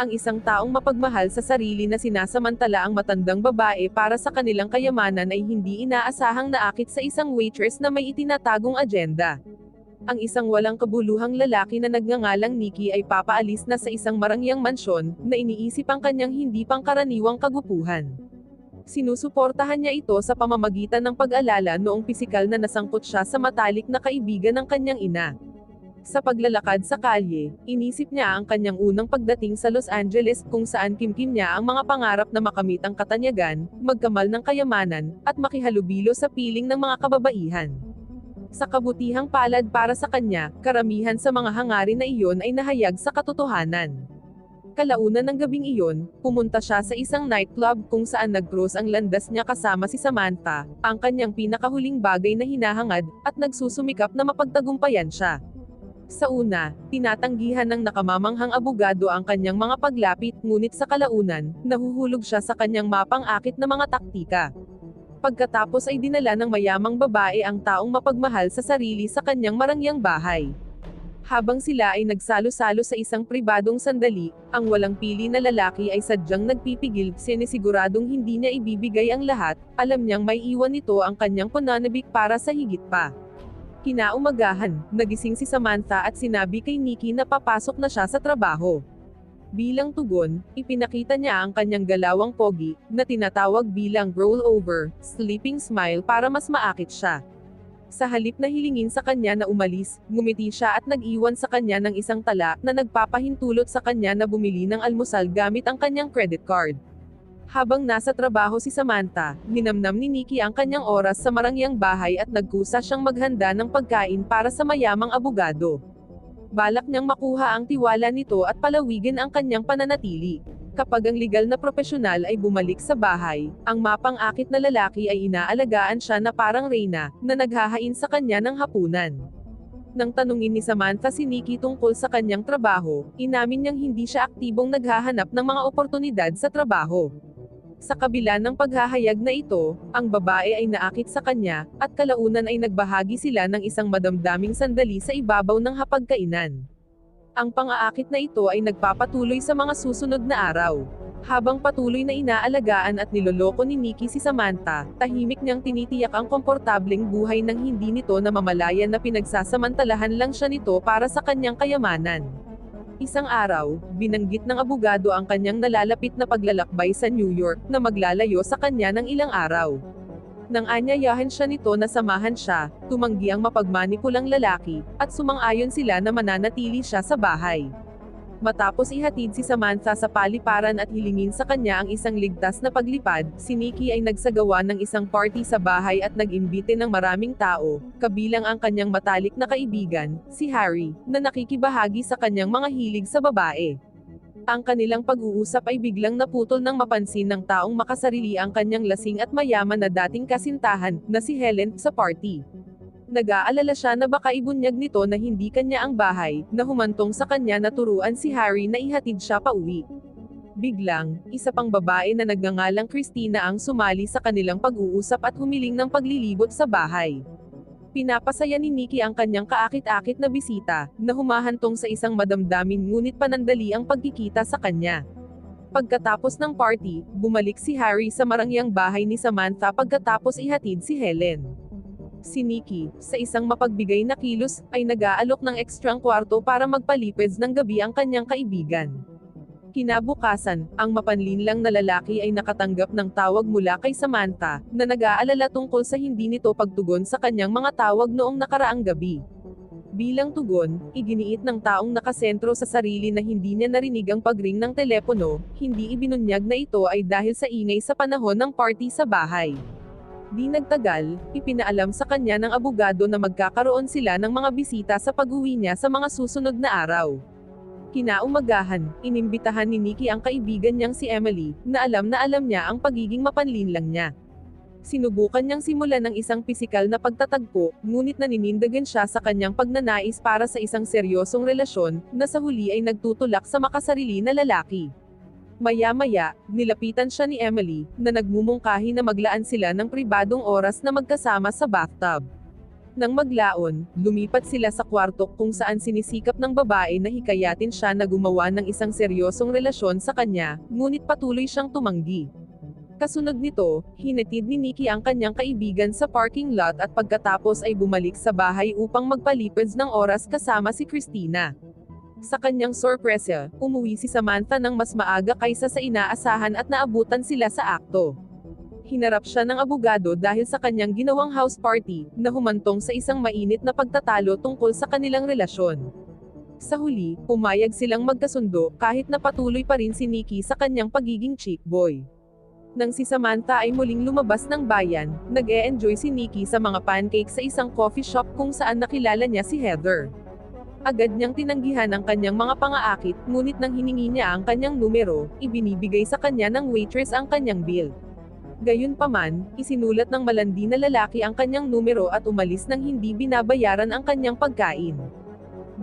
ang isang taong mapagmahal sa sarili na sinasamantala ang matandang babae para sa kanilang kayamanan ay hindi inaasahang naakit sa isang waitress na may itinatagong agenda. Ang isang walang kabuluhang lalaki na nagngangalang Nikki ay papaalis na sa isang marangyang mansyon, na iniisip ang kanyang hindi pangkaraniwang kagupuhan. Sinusuportahan niya ito sa pamamagitan ng pag-alala noong pisikal na nasangkot siya sa matalik na kaibigan ng kanyang ina. Sa paglalakad sa kalye, inisip niya ang kanyang unang pagdating sa Los Angeles kung saan kimkim niya ang mga pangarap na makamit ang katanyagan, magkamal ng kayamanan, at makihalubilo sa piling ng mga kababaihan. Sa kabutihang palad para sa kanya, karamihan sa mga hangarin na iyon ay nahayag sa katotohanan. Kalaunan ng gabing iyon, pumunta siya sa isang nightclub kung saan nag-cross ang landas niya kasama si Samantha, ang kanyang pinakahuling bagay na hinahangad, at nagsusumikap na mapagtagumpayan siya. Sa una, tinatanggihan ng nakamamanghang abogado ang kanyang mga paglapit, ngunit sa kalaunan, nahuhulog siya sa kanyang mapang-akit na mga taktika. Pagkatapos ay dinala ng mayamang babae ang taong mapagmahal sa sarili sa kanyang marangyang bahay. Habang sila ay nagsalo-salo sa isang pribadong sandali, ang walang pili na lalaki ay sadyang nagpipigil, sinisiguradong hindi niya ibibigay ang lahat, alam niyang may iwan nito ang kanyang pananabik para sa higit pa. Kinaumagahan, nagising si Samantha at sinabi kay Nikki na papasok na siya sa trabaho. Bilang tugon, ipinakita niya ang kanyang galawang pogi, na tinatawag bilang rollover, sleeping smile para mas maakit siya. Sa halip na hilingin sa kanya na umalis, ngumiti siya at nag-iwan sa kanya ng isang tala na nagpapahintulot sa kanya na bumili ng almusal gamit ang kanyang credit card. Habang nasa trabaho si Samantha, ninamnam ni Nikki ang kanyang oras sa marangyang bahay at nagkusa siyang maghanda ng pagkain para sa mayamang abogado. Balak niyang makuha ang tiwala nito at palawigin ang kanyang pananatili. Kapag ang legal na profesional ay bumalik sa bahay, ang mapang-akit na lalaki ay inaalagaan siya na parang reyna, na naghahain sa kanya ng hapunan. Nang tanungin ni Samantha si Nikki tungkol sa kanyang trabaho, inamin niyang hindi siya aktibong naghahanap ng mga oportunidad sa trabaho. Sa kabila ng paghahayag na ito, ang babae ay naakit sa kanya, at kalaunan ay nagbahagi sila ng isang madamdaming sandali sa ibabaw ng hapagkainan. Ang pang-aakit na ito ay nagpapatuloy sa mga susunod na araw. Habang patuloy na inaalagaan at niloloko ni Nikki si Samantha, tahimik niyang tinitiyak ang komportableng buhay ng hindi nito na mamalayan na pinagsasamantalahan lang siya nito para sa kanyang kayamanan. Isang araw, binanggit ng abogado ang kanyang nalalapit na paglalakbay sa New York, na maglalayo sa kanya ng ilang araw. Nang anyayahan siya nito na samahan siya, tumanggi ang mapagmanikulang lalaki, at sumang-ayon sila na mananatili siya sa bahay. Matapos ihatid si Samantha sa paliparan at hilingin sa kanya ang isang ligtas na paglipad, si Nikki ay nagsagawa ng isang party sa bahay at nag-imbite ng maraming tao, kabilang ang kanyang matalik na kaibigan, si Harry, na nakikibahagi sa kanyang mga hilig sa babae. Ang kanilang pag-uusap ay biglang naputol nang mapansin ng taong makasarili ang kanyang lasing at mayaman na dating kasintahan, na si Helen, sa party. Nag-aalala siya na baka ibunyag nito na hindi kanya ang bahay, na humantong sa kanya na turuan si Harry na ihatid siya pa uwi. Biglang, isa pang babae na nagngangalang Christina ang sumali sa kanilang pag-uusap at humiling ng paglilibot sa bahay. Pinapasaya ni Nikki ang kanyang kaakit-akit na bisita, na humahantong sa isang madamdamin ngunit panandali ang pagkikita sa kanya. Pagkatapos ng party, bumalik si Harry sa marangyang bahay ni Samantha pagkatapos ihatid si Helen. Si Nikki, sa isang mapagbigay na kilos, ay nag-aalok ng ekstrang kwarto para magpalipeds ng gabi ang kanyang kaibigan. Kinabukasan, ang mapanlinlang na lalaki ay nakatanggap ng tawag mula kay Samantha, na nag-aalala tungkol sa hindi nito pagtugon sa kanyang mga tawag noong nakaraang gabi. Bilang tugon, iginiit ng taong nakasentro sa sarili na hindi niya narinig ang pagring ng telepono, hindi ibinunyag na ito ay dahil sa ingay sa panahon ng party sa bahay. Di nagtagal, ipinaalam sa kanya ng abogado na magkakaroon sila ng mga bisita sa pag-uwi niya sa mga susunod na araw. Kinaumagahan, inimbitahan ni Nikki ang kaibigan niyang si Emily, na alam na alam niya ang pagiging mapanlinlang niya. Sinubukan niyang simulan ng isang pisikal na pagtatagpo, ngunit naninindagan siya sa kanyang pagnanais para sa isang seryosong relasyon, na sa huli ay nagtutulak sa makasarili na lalaki. Maya-maya, nilapitan siya ni Emily, na nagmumungkahi na maglaan sila ng pribadong oras na magkasama sa bathtub. Nang maglaon, lumipat sila sa kwarto kung saan sinisikap ng babae na hikayatin siya na gumawa ng isang seryosong relasyon sa kanya, ngunit patuloy siyang tumanggi. Kasunod nito, hinatid ni Nikki ang kanyang kaibigan sa parking lot at pagkatapos ay bumalik sa bahay upang magpalipads ng oras kasama si Christina. Sa kanyang sorpresa, umuwi si Samantha ng mas maaga kaysa sa inaasahan at naabutan sila sa akto. Hinarap siya ng abogado dahil sa kanyang ginawang house party, na humantong sa isang mainit na pagtatalo tungkol sa kanilang relasyon. Sa huli, pumayag silang magkasundo kahit na patuloy pa rin si Nikki sa kanyang pagiging chick boy. Nang si Samantha ay muling lumabas ng bayan, nag-e-enjoy si Nikki sa mga pancakes sa isang coffee shop kung saan nakilala niya si Heather. Agad niyang tinanggihan ang kanyang mga pangaakit, ngunit nang hiningi niya ang kanyang numero, ibinibigay sa kanya ng waitress ang kanyang bill. Gayunpaman, isinulat ng malandi na lalaki ang kanyang numero at umalis nang hindi binabayaran ang kanyang pagkain.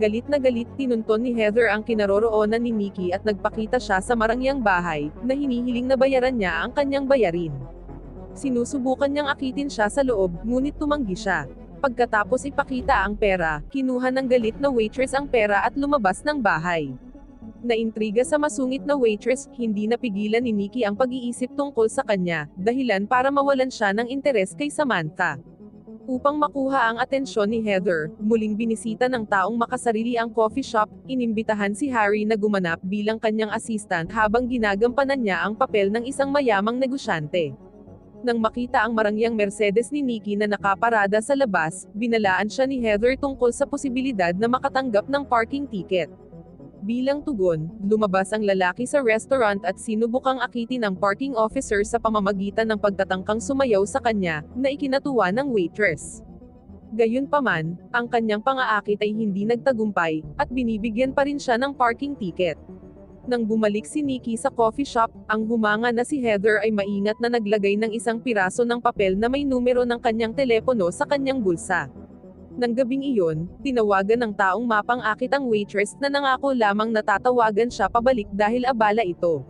Galit na galit tinunton ni Heather ang kinaroroonan ni Nikki at nagpakita siya sa marangyang bahay, na hinihiling na bayaran niya ang kanyang bayarin. Sinusubukan niyang akitin siya sa loob, ngunit tumanggi siya. Pagkatapos ipakita ang pera, kinuha ng galit na waitress ang pera at lumabas ng bahay. Naintriga sa masungit na waitress, hindi napigilan ni Nikki ang pag-iisip tungkol sa kanya, dahilan para mawalan siya ng interes kay Samantha. Upang makuha ang atensyon ni Heather, muling binisita ng taong makasarili ang coffee shop, inimbitahan si Harry na gumanap bilang kanyang assistant habang ginagampanan niya ang papel ng isang mayamang negosyante. Nang makita ang marangyang Mercedes ni Nikki na nakaparada sa labas, binalaan siya ni Heather tungkol sa posibilidad na makatanggap ng parking ticket. Bilang tugon, lumabas ang lalaki sa restaurant at sinubukang akitin ang parking officer sa pamamagitan ng pagtatangkang sumayaw sa kanya, na ikinatuwa ng waitress. Gayunpaman, ang kanyang pangaakit ay hindi nagtagumpay, at binibigyan pa rin siya ng parking ticket. Nang bumalik si Nikki sa coffee shop, ang humanga na si Heather ay maingat na naglagay ng isang piraso ng papel na may numero ng kanyang telepono sa kanyang bulsa. Nang gabing iyon, tinawagan ng taong mapang-akit ang waitress na nangako lamang natatawagan siya pabalik dahil abala ito.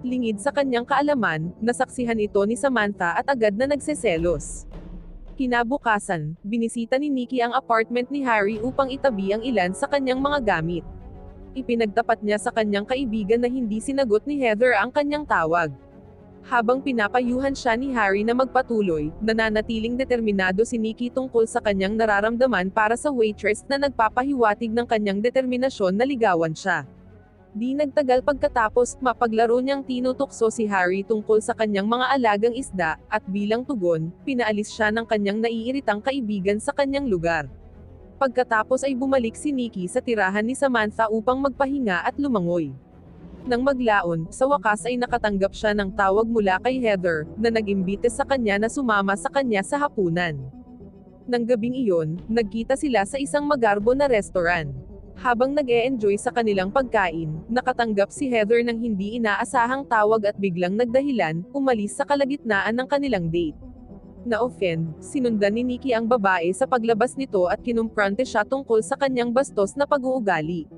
Lingid sa kanyang kaalaman, nasaksihan ito ni Samantha at agad na nagseselos. Kinabukasan, binisita ni Nikki ang apartment ni Harry upang itabi ang ilan sa kanyang mga gamit. Ipinagtapat niya sa kanyang kaibigan na hindi sinagot ni Heather ang kanyang tawag. Habang pinapayuhan siya ni Harry na magpatuloy, nananatiling determinado si Nikki tungkol sa kanyang nararamdaman para sa waitress na nagpapahiwatig ng kanyang determinasyon na ligawan siya. Di nagtagal pagkatapos, mapaglaro niyang tinutukso si Harry tungkol sa kanyang mga alagang isda, at bilang tugon, pinaalis siya ng kanyang naiiritang kaibigan sa kanyang lugar. Pagkatapos ay bumalik si Nikki sa tirahan ni Samantha upang magpahinga at lumangoy. Nang maglaon, sa wakas ay nakatanggap siya ng tawag mula kay Heather, na nag-imbite sa kanya na sumama sa kanya sa hapunan. Nang gabing iyon, nagkita sila sa isang magarbo na restaurant. Habang nag-e-enjoy sa kanilang pagkain, nakatanggap si Heather ng hindi inaasahang tawag at biglang nagdahilan, umalis sa kalagitnaan ng kanilang date. Na-offend, sinundan ni Nikki ang babae sa paglabas nito at kinumprante siya tungkol sa kanyang bastos na pag-uugali.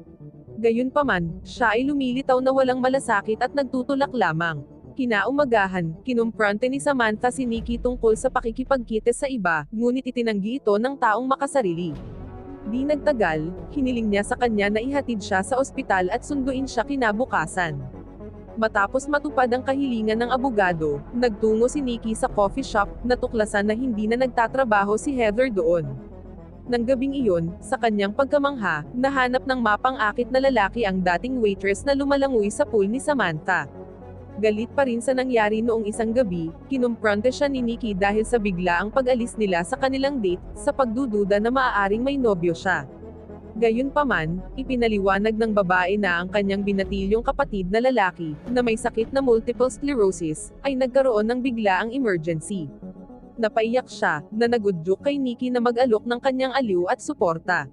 Gayunpaman, siya ay lumilitaw na walang malasakit at nagtutulak lamang. Kinaumagahan, kinumprante ni Samantha si Nikki tungkol sa pakikipagkites sa iba, ngunit itinanggi ito ng taong makasarili. Di nagtagal, hiniling niya sa kanya na ihatid siya sa ospital at sunduin siya kinabukasan. Matapos matupad ang kahilingan ng abogado, nagtungo si Nikki sa coffee shop, natuklasan na hindi na nagtatrabaho si Heather doon. Nang gabing iyon, sa kanyang pagkamangha, nahanap ng mapang-akit na lalaki ang dating waitress na lumalangoy sa pool ni Samantha. Galit pa rin sa nangyari noong isang gabi, kinumprante siya ni Nikki dahil sa biglaang pag-alis nila sa kanilang date, sa pagdududa na maaaring may nobyo siya. Gayunpaman, ipinaliwanag ng babae na ang kanyang binatilyong kapatid na lalaki, na may sakit na multiple sclerosis, ay nagkaroon ng biglaang emergency. Napaiyak siya, na nagudyok kay Nikki na mag-alok ng kanyang aliw at suporta.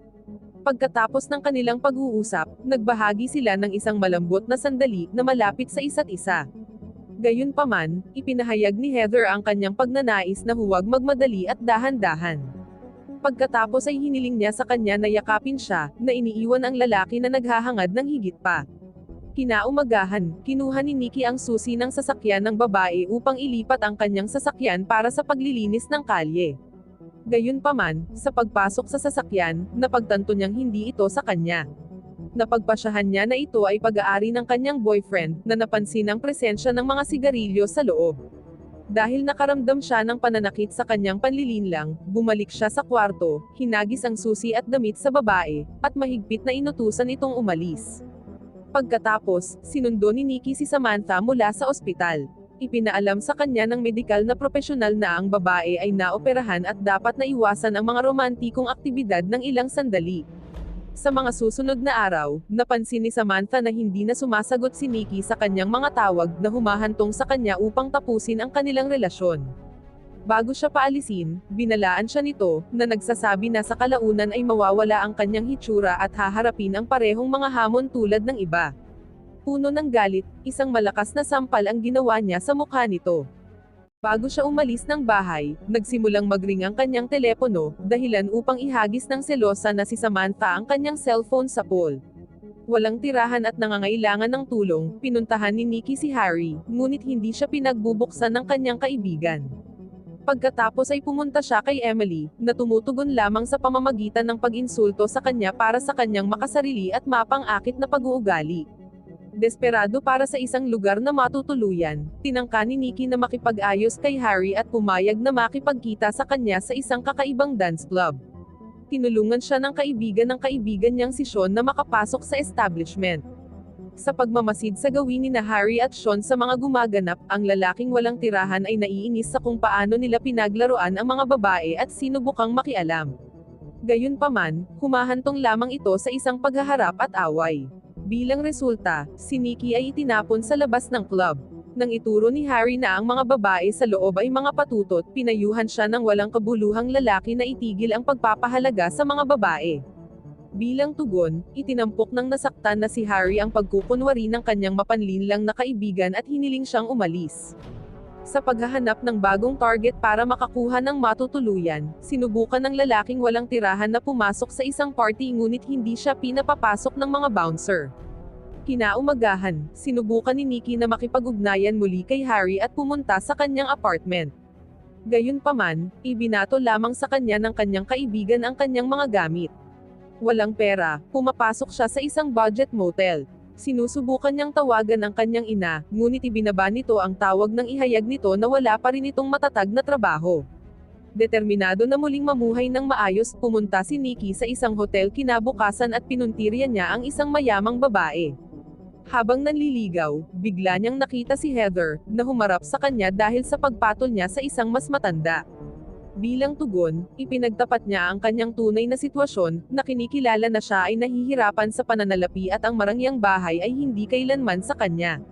Pagkatapos ng kanilang pag-uusap, nagbahagi sila ng isang malambot na sandali na malapit sa isa't isa. Gayunpaman, ipinahayag ni Heather ang kanyang pagnanais na huwag magmadali at dahan-dahan. Pagkatapos ay hiniling niya sa kanya na yakapin siya, na iniiwan ang lalaki na naghahangad ng higit pa. Kinaumagahan, kinuha ni Nikki ang susi ng sasakyan ng babae upang ilipat ang kanyang sasakyan para sa paglilinis ng kalye. Gayunpaman, sa pagpasok sa sasakyan, napagtanto niyang hindi ito sa kanya. Napagpasyahan niya na ito ay pag-aari ng kanyang boyfriend, na napansin ang presensya ng mga sigarilyo sa loob. Dahil nakaramdam siya ng pananakit sa kanyang panlilinlang, bumalik siya sa kwarto, hinagis ang susi at damit sa babae, at mahigpit na inutusan itong umalis. Pagkatapos, sinundo ni Nikki si Samantha mula sa ospital. Ipinaalam sa kanya ng medikal na profesional na ang babae ay naoperahan at dapat na iwasan ang mga romantikong aktibidad ng ilang sandali. Sa mga susunod na araw, napansin ni Samantha na hindi na sumasagot si Nikki sa kanyang mga tawag na humahantong sa kanya upang tapusin ang kanilang relasyon. Bago siya paalisin, binalaan siya nito, na nagsasabi na sa kalaunan ay mawawala ang kanyang hitsura at haharapin ang parehong mga hamon tulad ng iba. Puno ng galit, isang malakas na sampal ang ginawa niya sa mukha nito. Bago siya umalis ng bahay, nagsimulang magring ang kanyang telepono, dahilan upang ihagis ng selosa na si Samantha ang kanyang cellphone sa pool. Walang tirahan at nangangailangan ng tulong, pinuntahan ni Nikki si Harry, ngunit hindi siya pinagbubuksan ng kanyang kaibigan. Pagkatapos ay pumunta siya kay Emily, na tumutugon lamang sa pamamagitan ng pag-insulto sa kanya para sa kanyang makasarili at mapang-akit na pag-uugali. Desperado para sa isang lugar na matutuluyan, tinangka ni Nikki na makipag-ayos kay Harry at pumayag na makipagkita sa kanya sa isang kakaibang dance club. Tinulungan siya ng kaibigan ng kaibigan niyang si Sean na makapasok sa establishment. Sa pagmamasid sa gawin ni na Harry at Sean sa mga gumaganap, ang lalaking walang tirahan ay naiinis sa kung paano nila pinaglaruan ang mga babae at sinubukang makialam. Gayunpaman, humahantong lamang ito sa isang paghaharap at away. Bilang resulta, si Nikki ay itinapon sa labas ng club. Nang ituro ni Harry na ang mga babae sa loob ay mga patutot, pinayuhan siya ng walang kabuluhang lalaki na itigil ang pagpapahalaga sa mga babae. Bilang tugon, itinampok ng nasaktan na si Harry ang pagkukunwari ng kanyang mapanlinlang na kaibigan at hiniling siyang umalis. Sa paghahanap ng bagong target para makakuha ng matutuluyan, sinubukan ng lalaking walang tirahan na pumasok sa isang party ngunit hindi siya pinapapasok ng mga bouncer. Kinaumagahan, sinubukan ni Nikki na makipag-ugnayan muli kay Harry at pumunta sa kanyang apartment. Gayunpaman, ibinato lamang sa kanya ng kanyang kaibigan ang kanyang mga gamit. Walang pera, pumapasok siya sa isang budget motel. Sinusubukan niyang tawagan ang kanyang ina, ngunit ibinaba nito ang tawag ng ihayag nito na wala pa rin itong matatag na trabaho. Determinado na muling mamuhay ng maayos, pumunta si Nikki sa isang hotel kinabukasan at pinuntirya niya ang isang mayamang babae. Habang nanliligaw, bigla niyang nakita si Heather, na humarap sa kanya dahil sa pagpatol niya sa isang mas matanda. Bilang tugon, ipinagtapat niya ang kanyang tunay na sitwasyon, na kinikilala na siya ay nahihirapan sa pananalapi at ang marangyang bahay ay hindi kailanman sa kanya.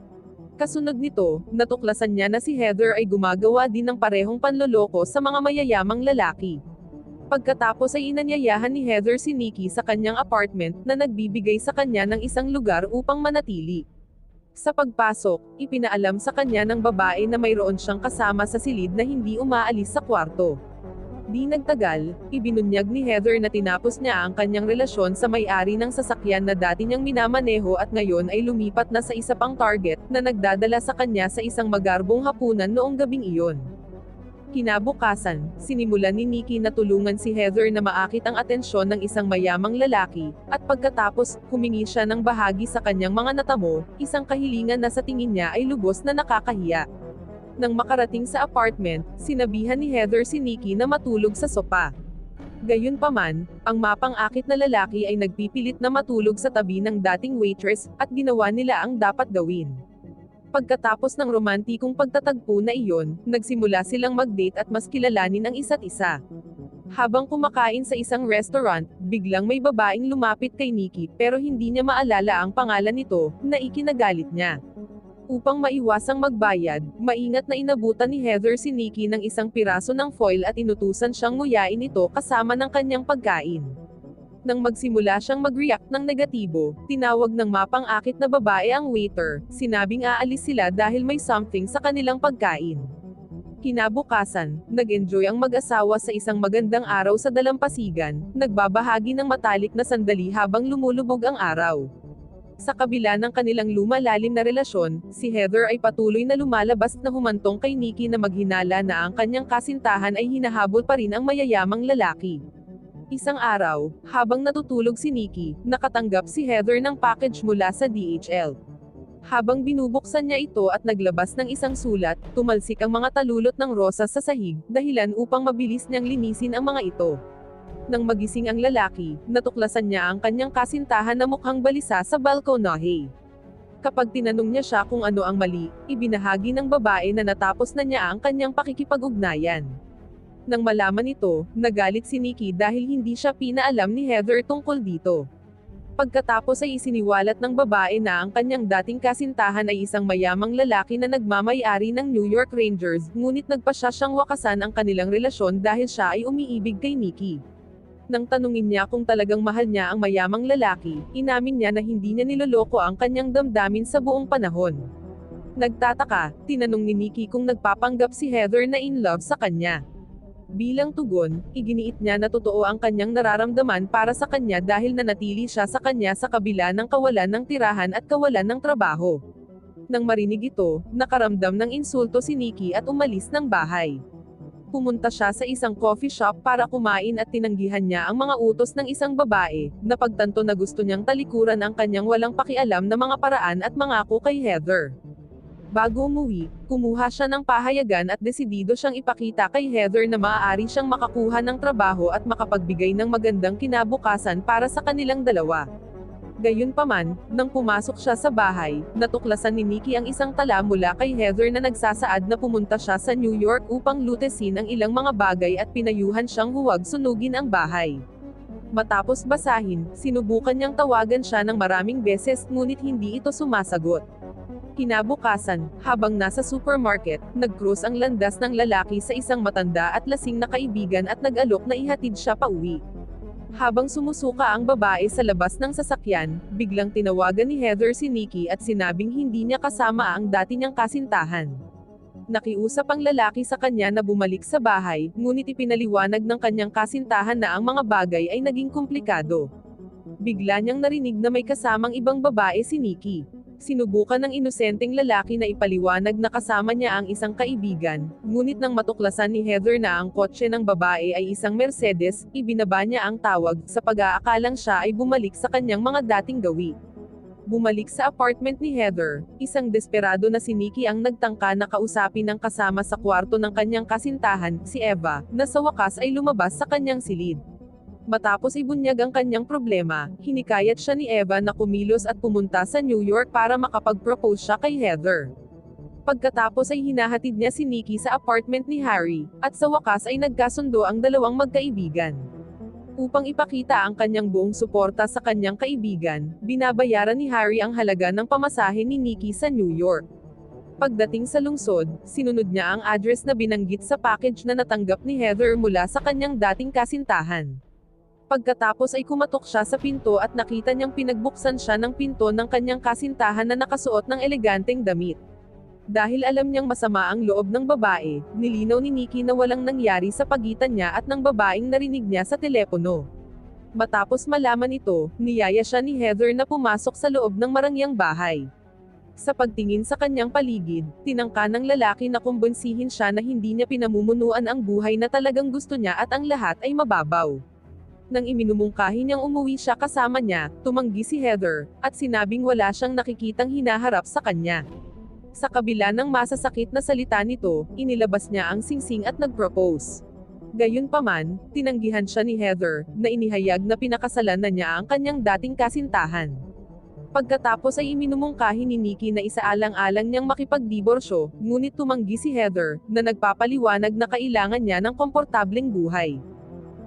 Kasunod nito, natuklasan niya na si Heather ay gumagawa din ng parehong panloloko sa mga mayayamang lalaki. Pagkatapos ay inanyayahan ni Heather si Nikki sa kanyang apartment na nagbibigay sa kanya ng isang lugar upang manatili. Sa pagpasok, ipinaalam sa kanya ng babae na mayroon siyang kasama sa silid na hindi umaalis sa kwarto. Di nagtagal, ibinunyag ni Heather na tinapos niya ang kanyang relasyon sa may-ari ng sasakyan na dati niyang minamaneho at ngayon ay lumipat na sa isa pang target na nagdadala sa kanya sa isang magarbong hapunan noong gabing iyon. Kinabukasan, sinimulan ni Nikki na tulungan si Heather na maakit ang atensyon ng isang mayamang lalaki, at pagkatapos, humingi siya ng bahagi sa kanyang mga natamo, isang kahilingan na sa tingin niya ay lubos na nakakahiya. Nang makarating sa apartment, sinabihan ni Heather si Nikki na matulog sa sopa. Gayunpaman, ang mapang-akit na lalaki ay nagpipilit na matulog sa tabi ng dating waitress, at ginawa nila ang dapat gawin. Pagkatapos ng romantikong pagtatagpo na iyon, nagsimula silang mag-date at mas kilalanin ang isa't isa. Habang kumakain sa isang restaurant, biglang may babaeng lumapit kay Nikki pero hindi niya maalala ang pangalan nito, na ikinagalit niya. Upang maiwasang magbayad, maingat na inabutan ni Heather si Nikki ng isang piraso ng foil at inutusan siyang nguyain ito kasama ng kanyang pagkain. Nang magsimula siyang mag-react ng negatibo, tinawag ng mapang-akit na babae ang waiter, sinabing aalis sila dahil may something sa kanilang pagkain. Kinabukasan, nag-enjoy ang mag-asawa sa isang magandang araw sa dalampasigan, nagbabahagi ng matalik na sandali habang lumulubog ang araw. Sa kabila ng kanilang lumalalim na relasyon, si Heather ay patuloy na lumalabas na humantong kay Nikki na maghinala na ang kanyang kasintahan ay hinahabol pa rin ang mayayamang lalaki. Isang araw, habang natutulog si Nikki, nakatanggap si Heather ng package mula sa DHL. Habang binubuksan niya ito at naglabas ng isang sulat, tumalsik ang mga talulot ng rosas sa sahig, dahilan upang mabilis niyang linisin ang mga ito. Nang magising ang lalaki, natuklasan niya ang kanyang kasintahan na mukhang balisa sa balkonahe. Kapag tinanong niya siya kung ano ang mali, ibinahagi ng babae na natapos na niya ang kanyang pakikipag-ugnayan. Nang malaman ito, nagalit si Nikki dahil hindi siya pinaalam ni Heather tungkol dito. Pagkatapos ay isiniwalat ng babae na ang kanyang dating kasintahan ay isang mayamang lalaki na nagmamayari ng New York Rangers, ngunit nagpasya siyang wakasan ang kanilang relasyon dahil siya ay umiibig kay Nikki. Nang tanungin niya kung talagang mahal niya ang mayamang lalaki, inamin niya na hindi niya niloloko ang kanyang damdamin sa buong panahon. Nagtataka, tinanong ni Nikki kung nagpapanggap si Heather na in love sa kanya. Bilang tugon, iginiit niya na totoo ang kanyang nararamdaman para sa kanya dahil nanatili siya sa kanya sa kabila ng kawalan ng tirahan at kawalan ng trabaho. Nang marinig ito, nakaramdam ng insulto si Nikki at umalis ng bahay. Pumunta siya sa isang coffee shop para kumain at tinanggihan niya ang mga utos ng isang babae, na pagtanto na gusto niyang talikuran ang kanyang walang pakialam na mga paraan at mangako kay Heather. Bago umuwi, kumuha siya ng pahayagan at desidido siyang ipakita kay Heather na maaari siyang makakuha ng trabaho at makapagbigay ng magandang kinabukasan para sa kanilang dalawa. Gayunpaman, nang pumasok siya sa bahay, natuklasan ni Nikki ang isang tala mula kay Heather na nagsasaad na pumunta siya sa New York upang lutesin ang ilang mga bagay at pinayuhan siyang huwag sunugin ang bahay. Matapos basahin, sinubukan niyang tawagan siya ng maraming beses ngunit hindi ito sumasagot. Kinabukasan, habang nasa supermarket, nag-cross ang landas ng lalaki sa isang matanda at lasing na kaibigan at nag-alok na ihatid siya pa uwi. Habang sumusuka ang babae sa labas ng sasakyan, biglang tinawagan ni Heather si Nikki at sinabing hindi niya kasama ang dati niyang kasintahan. Nakiusap ang lalaki sa kanya na bumalik sa bahay, ngunit ipinaliwanag ng kanyang kasintahan na ang mga bagay ay naging komplikado. Bigla niyang narinig na may kasamang ibang babae si Nikki. Sinubukan ng inosenteng lalaki na ipaliwanag na kasama niya ang isang kaibigan, ngunit nang matuklasan ni Heather na ang kotse ng babae ay isang Mercedes, ibinaba niya ang tawag, sa pag-aakalang siya ay bumalik sa kanyang mga dating gawi. Bumalik sa apartment ni Heather, isang desperado na si Nikki ang nagtangka na kausapin ng kasama sa kwarto ng kanyang kasintahan, si Eva, na sa wakas ay lumabas sa kanyang silid. Matapos ibunyag ang kanyang problema, hinikayat siya ni Eva na kumilos at pumunta sa New York para makapag-propose siya kay Heather. Pagkatapos ay hinahatid niya si Nikki sa apartment ni Harry, at sa wakas ay nagkasundo ang dalawang magkaibigan. Upang ipakita ang kanyang buong suporta sa kanyang kaibigan, binabayaran ni Harry ang halaga ng pamasahe ni Nikki sa New York. Pagdating sa lungsod, sinunod niya ang address na binanggit sa package na natanggap ni Heather mula sa kanyang dating kasintahan. Pagkatapos ay kumatok siya sa pinto at nakita niyang pinagbuksan siya ng pinto ng kanyang kasintahan na nakasuot ng eleganteng damit. Dahil alam niyang masama ang loob ng babae, nilinaw ni Nikki na walang nangyari sa pagitan niya at ng babaeng narinig niya sa telepono. Matapos malaman ito, niyaya siya ni Heather na pumasok sa loob ng marangyang bahay. Sa pagtingin sa kanyang paligid, tinangka ng lalaki na kumbonsihin siya na hindi niya pinamumunuan ang buhay na talagang gusto niya at ang lahat ay mababaw. Nang iminumungkahi niyang umuwi siya kasama niya, tumanggi si Heather, at sinabing wala siyang nakikitang hinaharap sa kanya. Sa kabila ng masasakit na salita nito, inilabas niya ang singsing at nag-propose. Gayunpaman, tinanggihan siya ni Heather, na inihayag na pinakasalan na niya ang kanyang dating kasintahan. Pagkatapos ay iminumungkahi ni Nikki na isaalang-alang niyang makipagdiborsyo, ngunit tumanggi si Heather, na nagpapaliwanag na kailangan niya ng komportableng buhay.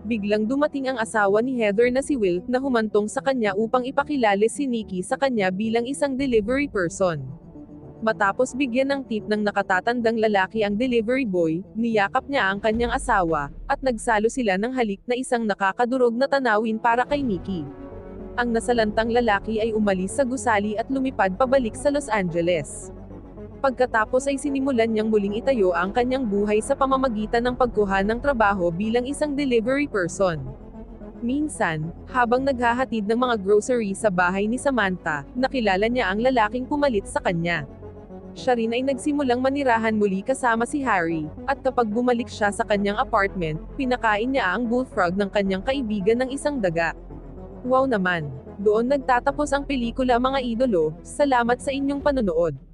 Biglang dumating ang asawa ni Heather na si Will, na humantong sa kanya upang ipakilala si Nikki sa kanya bilang isang delivery person. Matapos bigyan ng tip ng nakatatandang lalaki ang delivery boy, niyakap niya ang kanyang asawa, at nagsalo sila ng halik na isang nakakadurog na tanawin para kay Nikki. Ang nasalantang lalaki ay umalis sa gusali at lumipad pabalik sa Los Angeles. Pagkatapos ay sinimulan niyang muling itayo ang kanyang buhay sa pamamagitan ng pagkuha ng trabaho bilang isang delivery person. Minsan, habang naghahatid ng mga grocery sa bahay ni Samantha, nakilala niya ang lalaking pumalit sa kanya. Siya rin ay nagsimulang manirahan muli kasama si Harry, at kapag bumalik siya sa kanyang apartment, pinakain niya ang bullfrog ng kanyang kaibigan ng isang daga. Wow naman! Doon nagtatapos ang pelikula mga idolo, salamat sa inyong panonood.